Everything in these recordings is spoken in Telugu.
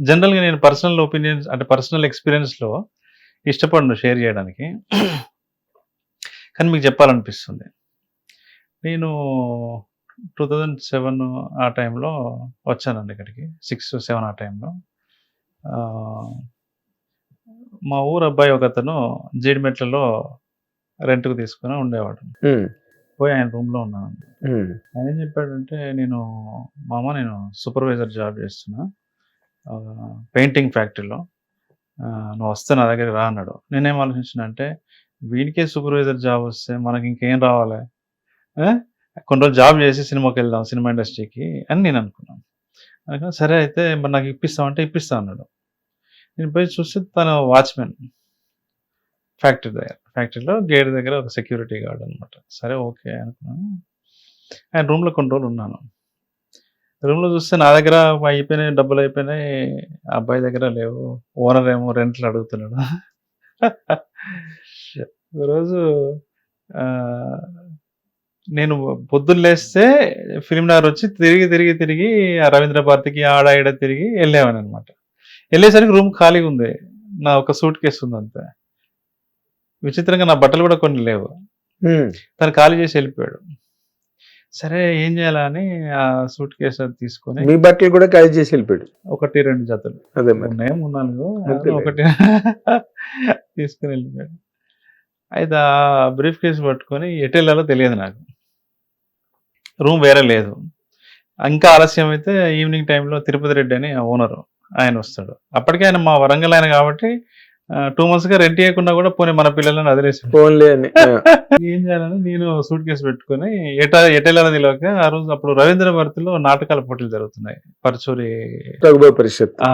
జనరల్గా నేను పర్సనల్ ఒపీనియన్స్ అంటే పర్సనల్ ఎక్స్పీరియన్స్లో ఇష్టపడను షేర్ చేయడానికి. కానీ మీకు చెప్పాలనిపిస్తుంది. నేను టూ థౌజండ్ సెవెన్ ఆ టైంలో వచ్చానండి ఇక్కడికి. సిక్స్ సెవెన్ ఆ టైంలో. మా ఊరు అబ్బాయి ఒక అతను జీడిమెట్లలో రెంట్కు తీసుకుని ఉండేవాడు. పోయి ఆయన రూమ్లో ఉన్నాను ఉమ్, ఆయన ఏం చెప్పాడంటే నేను మామ నేను సూపర్వైజర్ జాబ్ చేస్తున్నా. పెయింటింగ్ ఫ్యాక్టరీలో. నువ్వు వస్తే నా దగ్గరికి రా అన్నాడు. నేనేం ఆలోచించిన అంటే వీనికే సూపర్వైజర్ జాబ్ వస్తే మనకి ఇంకేం రావాలి? కొన్ని రోజులు జాబ్ చేసి సినిమాకి వెళ్దాం సినిమా ఇండస్ట్రీకి అని నేను అనుకున్నాను. అనుకున్నా సరే అయితే మరి నాకు ఇప్పిస్తామంటే ఇప్పిస్తా అన్నాడు. నేను పోయి చూస్తే తను వాచ్మెన్ ఫ్యాక్టరీ దగ్గర ఫ్యాక్టరీలో గేట్ దగ్గర ఒక సెక్యూరిటీ గార్డ్ అనమాట సరే ఓకే అనుకున్నాను. ఆయన రూమ్లో కొన్ని రోజులు ఉన్నాను. రూమ్లో చూస్తే నా దగ్గర అయిపోయినాయి డబ్బులు అయిపోయినాయి. ఆ అబ్బాయి దగ్గర లేవు. ఓనర్ ఏమో రెంట్లు అడుగుతున్నాడు. రోజు నేను పొద్దున్న లేస్తే ఫిలిం నగర్ వచ్చి తిరిగి తిరిగి తిరిగి ఆ రవీంద్ర భారతికి ఆడ ఈడ తిరిగి వెళ్ళేవాను అనమాట వెళ్ళేసరికి రూమ్ ఖాళీగా ఉంది. నా ఒక సూట్ కేసు ఉంది అంతే. విచిత్రంగా నా బట్టలు కూడా కొన్ని లేవు. తను ఖాళీ చేసి వెళ్ళిపోయాడు. సరే ఏం చేయాలని ఆ సూట్ కేసు అది తీసుకొని మీ బట్టలు కూడా ఖాళీ చేసి వెళ్ళిపోయాడు. ఒకటి రెండు జతలు. అదే ఉన్నాయి? మూడు నాలుగు. ఒకటి. తీసుకుని వెళ్ళిపోయాడు. అయితే ఆ బ్రీఫ్ కేసు పట్టుకొని ఎటు వెళ్ళాలో తెలియదు నాకు. రూమ్ వేరే లేదు. ఇంకా ఆలస్యం అయితే ఈవినింగ్ టైంలో తిరుపతి రెడ్డి అని ఓనరు ఆయన వస్తాడు. అప్పటికే ఆయన మా వరంగల్ ఆయన కాబట్టి టూ మంత్స్గా రెంట్ ఇవ్వకుండా కూడా పోనీ మన పిల్లలని వదిలేసి ఫోన్లే అని ఏం చేయాలని నేను సూట్ కేసు పెట్టుకొని ఎట ఎటెళ్ళాలో తెలియక ఆ రోజు అప్పుడు రవీంద్ర భారతిలో నాటకాల పోటీలు జరుగుతున్నాయి పరచూరి పరిషత్. ఆ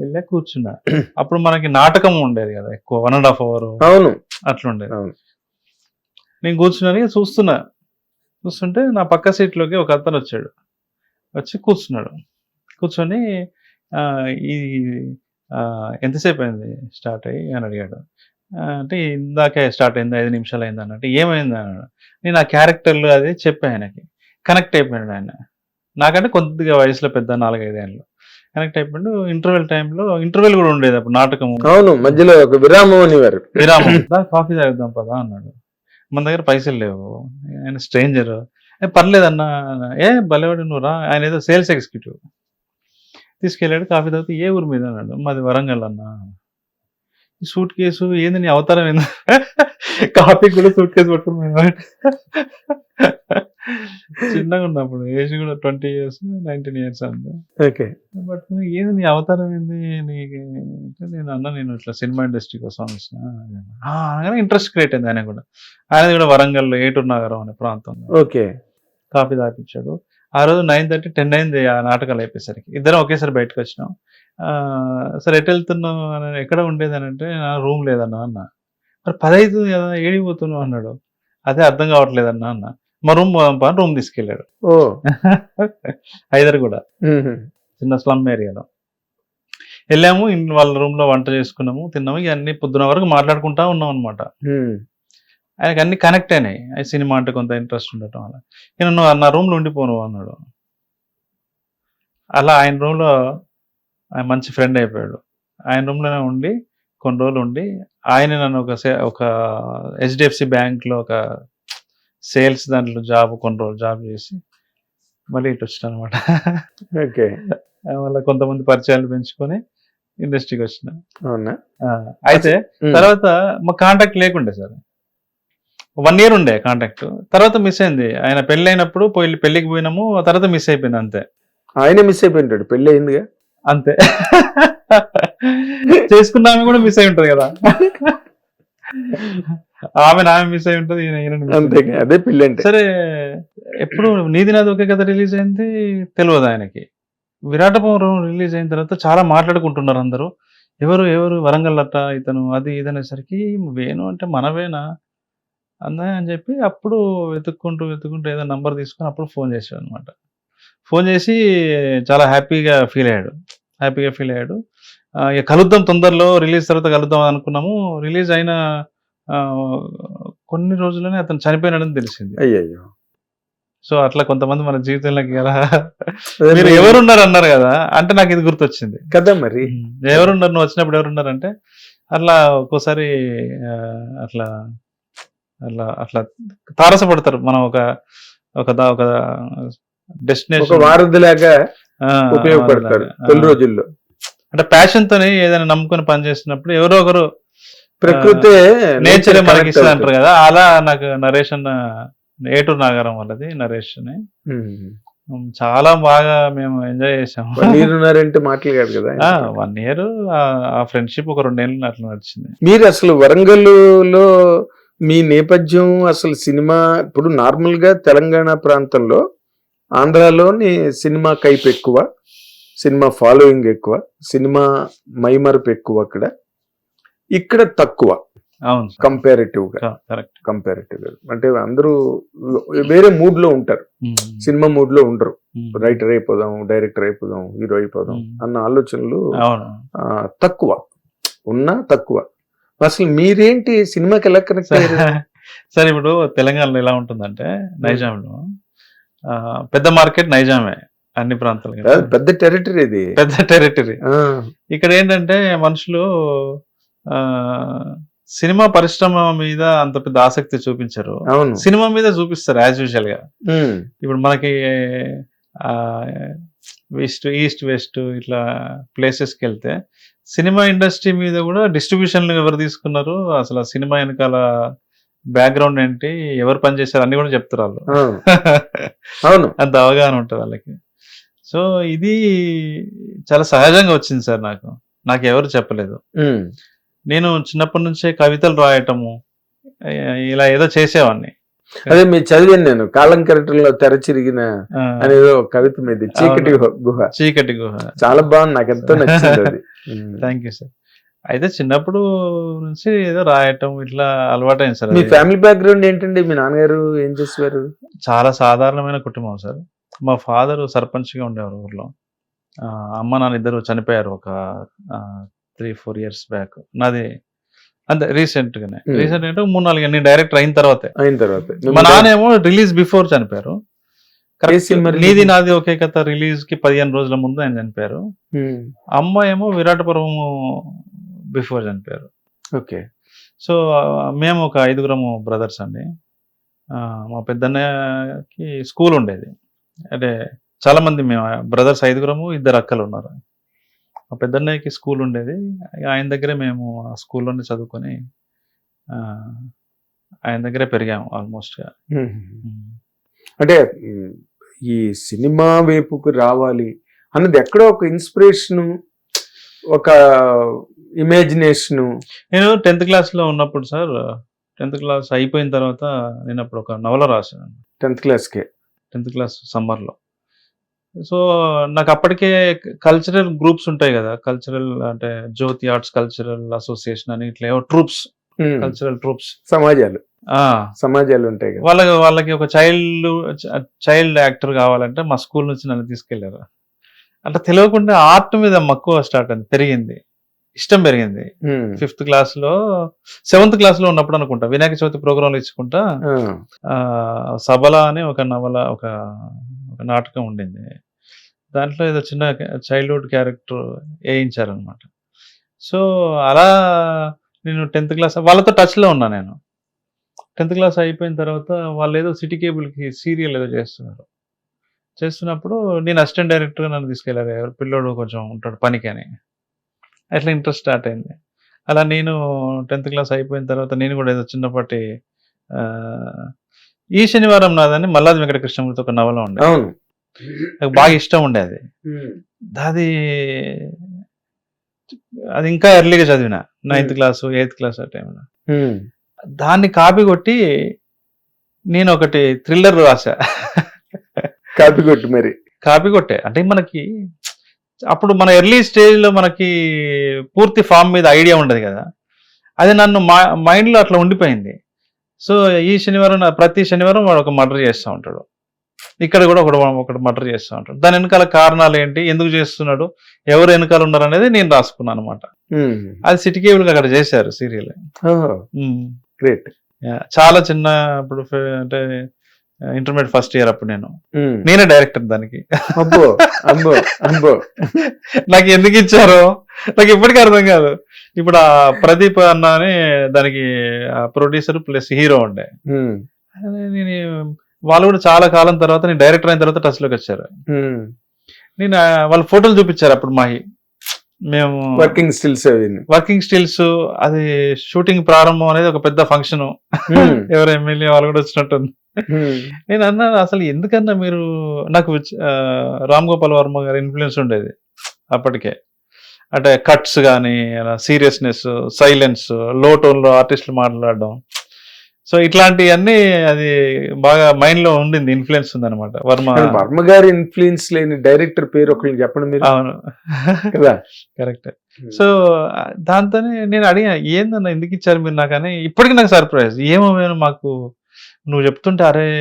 వెళ్ళే కూర్చున్నా. అప్పుడు మనకి నాటకం ఉండేది కదా ఎక్కువ వన్ అండ్ హాఫ్ అవర్ అవును. అట్లా ఉండేది అవును. నేను కూర్చున్నాను చూస్తున్నా. చూస్తుంటే నా పక్క సీట్లోకి ఒక అతను వచ్చాడు. వచ్చి కూర్చున్నాడు. కూర్చొని ఈ ఎంతసేపు అయింది స్టార్ట్ అయ్యి అని అడిగాడు. అంటే ఇందాకే స్టార్ట్ అయింది ఐదు నిమిషాలు అయింది అన్నట్టు. ఏమైంది అన్నాడు. నేను ఆ క్యారెక్టర్లు అది చెప్పా ఆయనకి. కనెక్ట్ అయిపోయాడు ఆయన. నాకంటే కొద్దిగా వయసులో పెద్ద నాలుగైదు ఏళ్ళు. కనెక్ట్ అయిపోయాడు. ఇంటర్వెల్ టైంలో ఇంటర్వెల్ కూడా ఉండేది అప్పుడు నాటకం. అవును మధ్యలో ఒక విరామం అనేవారు విరామం. కాఫీ తాగుదాం పదా అన్నాడు. మన దగ్గర పైసలు లేవు. ఆయన స్ట్రేంజర్. ఏ పర్లేదన్నా ఏ భలేవాడు నువ్వు రా. ఆయన ఏదో సేల్స్ ఎగ్జిక్యూటివ్. తీసుకెళ్ళాడు. కాఫీ తాగితే ఏ ఊరు మీద అన్నాడు. మాది వరంగల్ అన్న. ఈ సూట్ కేసు ఏంది నీ అవతారం ఏంది? కాఫీ కూడా సూట్ కేసు పట్టుకుని చిన్నగా ఉన్నప్పుడు ఏజ్ కూడా ట్వంటీ ఇయర్స్ నైన్టీన్ ఇయర్స్ అంతే. ఓకే. బట్ ఏది నీ అవతారం ఏంది? నీకు అంటే నేను అన్న నేను ఇట్లా సినిమా ఇండస్ట్రీ కోసం వచ్చిన. అనగానే ఇంట్రెస్ట్ క్రియేట్ అయింది ఆయన కూడా. ఆయన కూడా వరంగల్లో ఏటూరు నగరం అనే ప్రాంతంలో. ఓకే. కాఫీ తాపించాడు ఆ రోజు నైన్ థర్టీ టెన్ అయింది ఆ నాటకాలు అయిపోయేసరికి. ఇద్దరం ఒకేసారి బయటకు వచ్చినాం. సరే ఎటు వెళ్తున్నావు? అని ఎక్కడ ఉండేది? అని అంటే నా రూమ్ లేదన్నా అన్న. మరి పది అవుతుంది కదా ఏడిపోతున్నావు అన్నాడు. అదే అర్థం కావట్లేదన్నా అన్న. మా రూమ్ రూమ్ తీసుకెళ్ళాడు. ఓ. హైదర్ కూడా. చిన్న స్లమ్ ఏరియాలో. వెళ్ళాము వాళ్ళ రూమ్లో వంట చేసుకున్నాము తిన్నాము. ఇక అన్ని పొద్దున వరకు మాట్లాడుకుంటా ఉన్నాం అనమాట ఆయనకి అన్ని కనెక్ట్ అయినాయి. ఆ సినిమా అంటే కొంత ఇంట్రెస్ట్ ఉండటం వల్ల. నేను నువ్వు నా రూమ్లో ఉండిపోను అన్నాడు. అలా ఆయన రూమ్లో ఆయన మంచి ఫ్రెండ్ అయిపోయాడు. ఆయన రూమ్లోనే ఉండి కొన్ని రోజులు ఉండి ఆయన నన్ను ఒక సే- ఒక హెచ్డిఎఫ్సి బ్యాంక్లో ఒక సేల్స్ దాంట్లో జాబ్ కొన్ని రోజులు జాబ్ చేసి మళ్ళీ ఇటు వచ్చిన అనమాట ఓకే. వల్ల కొంతమంది పరిచయాలు పెంచుకొని ఇండస్ట్రీకి వచ్చిన. అవునా? అయితే తర్వాత మా కాంటాక్ట్ లేకుండే సార్. వన్ ఇయర్ ఉండే కాంటాక్ట్ తర్వాత మిస్ అయింది. ఆయన పెళ్ళి అయినప్పుడు పోయి పెళ్ళికి పోయినాము ఆ తర్వాత మిస్ అయిపోయింది అంతే. ఆయన మిస్ అయిపోయింటాడు. పెళ్ళి అయిందిగా? అంతే. చేసుకున్న ఆమె కూడా మిస్ అయి ఉంటది కదా. ఆమె ఆమె మిస్ అయి ఉంటది అంతే. అదే పెళ్ళి అంటే. సరే ఎప్పుడు నీది నాది ఒకే కథ రిలీజ్ అయింది తెలియదు ఆయనకి. విరాటపురం రిలీజ్ అయిన తర్వాత చాలా మాట్లాడుకుంటున్నారు అందరూ. ఎవరు ఎవరు వరంగల్ అట్ట ఇతను అది ఇది అనేసరికి వేణు అంటే మనవేనా? అందా అని చెప్పి అప్పుడు వెతుక్కుంటూ వెతుక్కుంటూ ఏదో నంబర్ తీసుకొని అప్పుడు ఫోన్ చేశాడు అనమాట ఫోన్ చేసి చాలా హ్యాపీగా ఫీల్ అయ్యాడు. హ్యాపీగా ఫీల్ అయ్యాడు. ఇక కలుద్దాం తొందరలో రిలీజ్ తర్వాత కలుద్దాం అనుకున్నాము. రిలీజ్ అయిన కొన్ని రోజుల్లోనే అతను చనిపోయినాడని తెలిసింది. అయ్యయ్యో. సో అట్లా కొంతమంది మన జీవితంలోకి ఎలా మీరు ఎవరున్నారు అన్నారు కదా అంటే నాకు ఇది గుర్తొచ్చింది. కదా మరి? ఎవరున్నారు నువ్వు వచ్చినప్పుడు ఎవరున్నారు అంటే అట్లా ఒక్కోసారి అట్లా అట్లా అట్లా తారసపడతారు. మనం ఒక ఒక ఒక డెస్టినేషన్ వారధిలాగా ఉపయోగపడతారు తొలి రోజుల్లో. అంటే ప్యాషన్ తోని ఏదైనా నమ్ముకొని పని చేస్తున్నప్పుడు ఎవరో ఒకరు ప్రకృతే నేచర్ మనకి ఇస్తుంది. అంటారు కదా. అలా నాకు నరేషన్ ఏటూరు నాగారం వాళ్ళది నరేషన్. ఉమ్. చాలా బాగా మేము ఎంజాయ్ చేసాము ఉన్నారంటే మాటలు కాదు కదా. వన్ ఇయర్ ఆ ఫ్రెండ్షిప్ ఒక రెండేళ్ళు అట్లా నడిచింది. మీరు అసలు వరంగల్లో మీ నేపథ్యం అసలు సినిమా ఇప్పుడు నార్మల్గా తెలంగాణ ప్రాంతంలో ఆంధ్రాలోని సినిమా కైపు ఎక్కువ సినిమా ఫాలోయింగ్ ఎక్కువ సినిమా మైమరపు ఎక్కువ అక్కడ. ఇక్కడ తక్కువ. అవును. కంపారిటివ్గా కరెక్ట్. కంపారిటివ్గా అంటే అందరూ వేరే మూడ్లో ఉంటారు సినిమా మూడ్లో ఉండరు రైటర్ అయిపోదాం డైరెక్టర్ అయిపోదాం హీరో అయిపోదాం. అన్న ఆలోచనలు తక్కువ. ఉన్నా తక్కువ. అసలు మీరేంటి సినిమాకి ఎలా కనెక్ట్ అయ్యారు? సరే ఇప్పుడు తెలంగాణలో ఎలా ఉంటుందంటే నైజాంలో పెద్ద మార్కెట్ నైజామే అన్ని ప్రాంతాలు పెద్ద టెరిటరీ ఇది. పెద్ద టెరిటరీ ఇక్కడ ఏంటంటే మనుషులు సినిమా పరిశ్రమ మీద అంత పెద్ద ఆసక్తి చూపించరు. సినిమా మీద చూపిస్తారు యాజ్ యూజువల్గా. ఇప్పుడు మనకి వెస్ట్ ఈస్ట్ వెస్ట్ ఇట్లా ప్లేసెస్కి వెళ్తే సినిమా ఇండస్ట్రీ మీద కూడా డిస్ట్రిబ్యూషన్లు ఎవరు తీసుకున్నారు? అసలు సినిమా వెనకాల బ్యాక్గ్రౌండ్ ఏంటి? ఎవరు పనిచేశారు? అన్ని కూడా చెప్తారు వాళ్ళు. అవును. అంత అవగాహన ఉంటుంది వాళ్ళకి. సో ఇది చాలా సహజంగా వచ్చింది సార్ నాకు. నాకు ఎవరు చెప్పలేదు. నేను చిన్నప్పటి నుంచే కవితలు రాయటము ఇలా ఏదో చేసేవాడిని. అదే మీరు చదివాను నేను కాలం కరెక్టర్లో తెర చిరిగిన ఆ, అనేది ఒక కవిత మీద చీకటి గుహ. చీకటి గుహ. చాలా బాగుంది నాకు ఎంతో నచ్చింది అది. థ్యాంక్ యూ సార్ అయితే చిన్నప్పుడు నుంచి ఏదో రాయటం ఇట్లా అలవాటైంది సార్ మీ. ఫ్యామిలీ బ్యాక్గ్రౌండ్ ఏంటండి? మీ నాన్నగారు ఏం చేసేవారు? చాలా సాధారణమైన కుటుంబం సార్ మా ఫాదర్ సర్పంచ్గా ఉండేవారు ఊర్లో. అమ్మ నాన్న ఇద్దరు చనిపోయారు ఒక త్రీ ఫోర్ ఇయర్స్ బ్యాక్ నాది అంతే రీసెంట్ గానే Hmm. రీసెంట్ అంటే మూడు నాలుగు నేను డైరెక్టర్ అయిన తర్వాతే. అయిన తర్వాత. మా నాన్న ఏమో రిలీజ్ బిఫోర్ చనిపోయారు? నీది నాది ఒకే కథ రిలీజ్కి పదిహేను రోజుల ముందు ఆయన చనిపోయారు. ఉమ్, అమ్మ ఏమో విరాటపురం బిఫోర్ చనిపోయారు. ఓకే. సో మేము ఒక ఐదుగురము బ్రదర్స్ అండి. మా పెద్దన్నకి స్కూల్ ఉండేది. అంటే చాలా మంది మేము బ్రదర్స్ ఐదుగురము ఇద్దరు అక్కలు ఉన్నారు మా పెద్దన్నయ్యకి స్కూల్ ఉండేది. ఆయన దగ్గరే మేము ఆ స్కూల్లోనే చదువుకొని ఆయన దగ్గరే పెరిగాము ఆల్మోస్ట్గా. అంటే ఈ సినిమా వైపుకు రావాలి అన్నది ఎక్కడో ఒక ఇన్స్పిరేషన్ ఒక ఇమాజినేషన్. నేను టెన్త్ క్లాస్లో ఉన్నప్పుడు సార్ టెన్త్ క్లాస్ అయిపోయిన తర్వాత నేను అప్పుడు ఒక నవల రాశాను. టెన్త్ క్లాస్కే. టెన్త్ క్లాస్ సమ్మర్లో. సో నాకు అప్పటికే కల్చరల్ గ్రూప్స్ ఉంటాయి కదా. కల్చరల్ అంటే జ్యోతి ఆర్ట్స్ కల్చరల్ అసోసియేషన్ అని ఇట్లా ఏవో ట్రూప్స్ కల్చరల్ ట్రూప్స్ సమాజాలు. సమాజాలు ఉంటాయి కదా. వాళ్ళకి వాళ్ళకి ఒక చైల్డ్ చైల్డ్ యాక్టర్ కావాలంటే మా స్కూల్ నుంచి నన్ను తీసుకెళ్ళారు. అట్లా తెలియకుండా ఆర్ట్ మీద మక్కువ స్టార్ట్ అయింది పెరిగింది. ఇష్టం పెరిగింది. ఫిఫ్త్ క్లాస్లో సెవెంత్ క్లాస్లో ఉన్నప్పుడు అనుకుంటా వినాయక చవితి ప్రోగ్రాంలు ఇచ్చుకుంటా సబల అని ఒక నవల ఒక ఒక నాటకం ఉండింది. దాంట్లో ఏదో చిన్న చైల్డ్హుడ్ క్యారెక్టర్ వేయించారనమాట సో అలా నేను టెన్త్ క్లాస్ వాళ్ళతో టచ్లో ఉన్నా నేను. టెన్త్ క్లాస్ అయిపోయిన తర్వాత వాళ్ళు ఏదో సిటీ కేబుల్కి సీరియల్ ఏదో చేస్తున్నారు. చేస్తున్నప్పుడు నేను అసిస్టెంట్ డైరెక్టర్గా నన్ను తీసుకెళ్ళారు ఎవరు పిల్లోడు కొంచెం ఉంటాడు పనికి అని. అట్లా ఇంట్రెస్ట్ స్టార్ట్ అయింది. అలా నేను టెన్త్ క్లాస్ అయిపోయిన తర్వాత నేను కూడా ఏదో చిన్నపాటి ఈ శనివారం నాదని మల్లాది వెంకట కృష్ణమూర్తి ఒక నవల ఉండే అవును. నాకు బాగా ఇష్టం ఉండే అది అది ఇంకా ఎర్లీగా చదివిన నైన్త్ క్లాస్ ఎయిత్ క్లాస్ ఆ టైంలో దాన్ని కాపీ కొట్టి నేను ఒకటి థ్రిల్లర్ రాసా కాపీ కొట్టు మరి. కాపీ కొట్టే. అంటే మనకి అప్పుడు మన ఎర్లీ స్టేజ్లో మనకి పూర్తి ఫామ్ మీద ఐడియా ఉండదు కదా. అది నన్ను మా మైండ్లో అట్లా ఉండిపోయింది. సో ఈ శనివారం ప్రతి శనివారం వాడు ఒక మర్డర్ చేస్తూ ఉంటాడు. ఇక్కడ కూడా ఒకడు ఒకటి మర్డర్ చేస్తూ ఉంటాడు. దాని వెనకాల కారణాలు ఏంటి? ఎందుకు చేస్తున్నాడు? ఎవరు వెనకాల ఉన్నారు అనేది నేను రాసుకున్నాను అనమాట అది సిటీ కేబుల్ అక్కడ చేశారు సీరియల్. గ్రేట్. చాలా చిన్న ఇప్పుడు అంటే ఇంటర్మీడియట్ ఫస్ట్ ఇయర్ అప్పుడు నేను. నేనే డైరెక్టర్ దానికి. నాకు ఎందుకు ఇచ్చారో? నాకు ఇప్పటికీ అర్థం కాదు. ఇప్పుడు ఆ ప్రదీప్ అన్న అని దానికి ప్రొడ్యూసర్ ప్లస్ హీరో ఉండే. నేను వాళ్ళు కూడా చాలా కాలం తర్వాత నేను డైరెక్టర్ అయిన తర్వాత టచ్లోకి వచ్చారు. నేను వాళ్ళ ఫోటోలు చూపించారు అప్పుడు మాహి మేము వర్కింగ్ స్టిల్స్ వర్కింగ్ స్టిల్స్ అది షూటింగ్ ప్రారంభం అనేది ఒక పెద్ద ఫంక్షన్. ఎవరు ఎమ్మెల్యే వాళ్ళు కూడా వచ్చినట్టుంది. నేను అన్నాను అసలు ఎందుకన్నా మీరు నాకు రామ్ గోపాల్ వర్మ గారి ఇన్ఫ్లుయెన్స్ ఉండేది అప్పటికే అంటే కట్స్ కానీ సీరియస్నెస్ సైలెన్స్లో టోన్లో ఆర్టిస్టులు మాట్లాడడం సో ఇట్లాంటివన్నీ అది బాగా మైండ్లో ఉండింది ఇన్ఫ్లుయెన్స్ ఉందన్నమాట. వర్మ వర్మ గారి ఇన్ఫ్లుయెన్స్ లేని డైరెక్టర్ పేరు ఒకరికి చెప్పండి మీరు. అవును. కదా? కరెక్ట్. సో దాంతోనే నేను అడిగా ఏందన్న ఎందుకు ఇచ్చారు మీరు నాకు? అని ఇప్పటికి నాకు సర్ప్రైజ్. ఏమో మాకు నువ్వు చెప్తుంటే అరే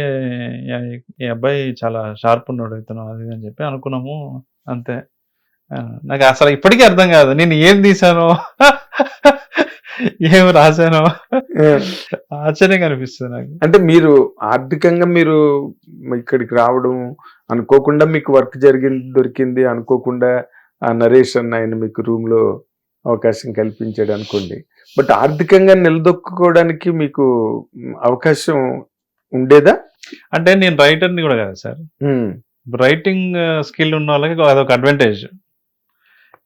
ఈ- అబ్బాయి చాలా షార్ప్ ఉన్నాడు ఇతను అది అని చెప్పి అనుకున్నాము. అంతే. నాకు అసలు ఇప్పటికీ అర్థం కాదు. నేను ఏం తీసానో ఏం రాశానో. ఆశ్చర్యంగా అనిపిస్తుంది నాకు. అంటే మీరు ఆర్థికంగా మీరు ఇక్కడికి రావడం అనుకోకుండా మీకు వర్క్ జరిగింది దొరికింది అనుకోకుండా ఆ నరేష్ అన్న ఆయన మీకు రూమ్లో అవకాశం కల్పించాడు అనుకోండి. బట్ ఆర్థికంగా నిలదొక్కుకోవడానికి మీకు అవకాశం ఉండేదా? అంటే నేను రైటర్ని కూడా కదా సార్. రైటింగ్ స్కిల్ ఉన్న వాళ్ళకి అదొక అడ్వాంటేజ్.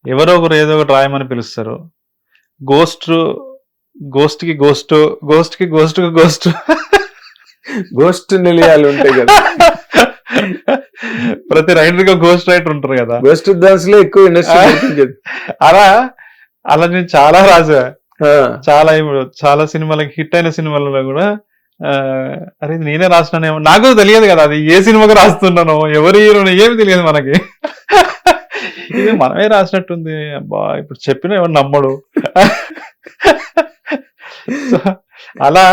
ఎవరో ఒకరు ఏదో ఒకటి రాయమని పిలుస్తారు. గోస్ట్ గోస్ట్కి గోస్ట్ గోస్ట్కి గోస్ట్కి గోస్ట్ గోస్ట్ నిలయాలు ఉంటాయి కదా. ప్రతి రైటర్కి గోస్ట్ రైటర్ ఉంటారు కదా. గోస్ట్ డాన్స్లో ఎక్కువ ఇండస్ట్రీ అలా అలా నేను చాలా రాసా. చాలా ఇప్పుడు చాలా సినిమాలకి హిట్ అయిన సినిమాలలో కూడా అరే నేనే రాసినానేమో. నాకు తెలియదు కదా అది ఏ సినిమాకి రాస్తున్నానో. ఎవరి హీరోని ఏమి తెలియదు మనకి. ఇది మనమే రాసినట్టుంది. అబ్బా ఇప్పుడు చెప్పిన ఎవరు నమ్మడు. అలా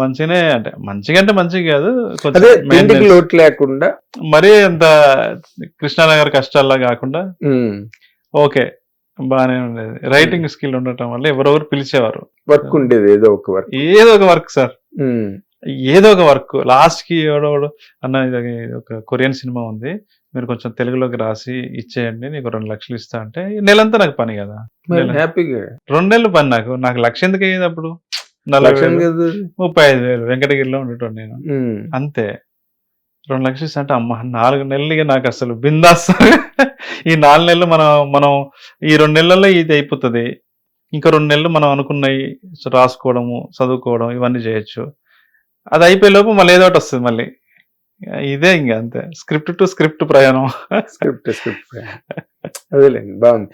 మంచిగానే అంటే మంచిగా అంటే మంచిగా కాదు కొంచెం. లోటు లేకుండా. మరీ అంత కృష్ణానగర్ కష్టాల్లో కాకుండా ఓకే బాగానే ఉండేది. రైటింగ్ స్కిల్ ఉండటం వల్ల ఎవరెవరు పిలిచేవారు? వర్క్ ఉండేది ఏదో ఒక వర్క్ ఏదో ఒక వర్క్ సార్ ఏదో ఒక వర్క్ లాస్ట్కి ఎవడోడు అన్న ఇది ఒక కొరియన్ సినిమా ఉంది. మీరు కొంచెం తెలుగులోకి రాసి ఇచ్చేయండి నీకు రెండు లక్షలు ఇస్తా అంటే నెలంతా నాకు పని కదా. హ్యాపీగా? రెండు నెలలు పని నాకు. నాకు లక్ష ఎందుకు అయ్యేది అప్పుడు? ముప్పై ఐదు వేలు వెంకటగిరిలో ఉండేటోడు నేను. అంతే. రెండు లక్షలు ఇస్తా అంటే అమ్మ నాలుగు నెలలు ఇక నాకు అసలు బిందాస్ ఈ నాలుగు నెలలు మనం మనం ఈ రెండు నెలల్లో ఇది అయిపోతుంది. ఇంకా రెండు నెలలు మనం అనుకున్నవి రాసుకోవడము చదువుకోవడం ఇవన్నీ చేయొచ్చు. అది అయిపోయే లోపు మళ్ళీ ఏదో ఒకటి వస్తుంది మళ్ళీ. ఇదే ఇంకా అంతే. స్క్రిప్ట్ టు స్క్రిప్ట్ ప్రయాణం. స్క్రిప్ట్ స్క్రిప్ట్ అదేలేండి బాగుంది.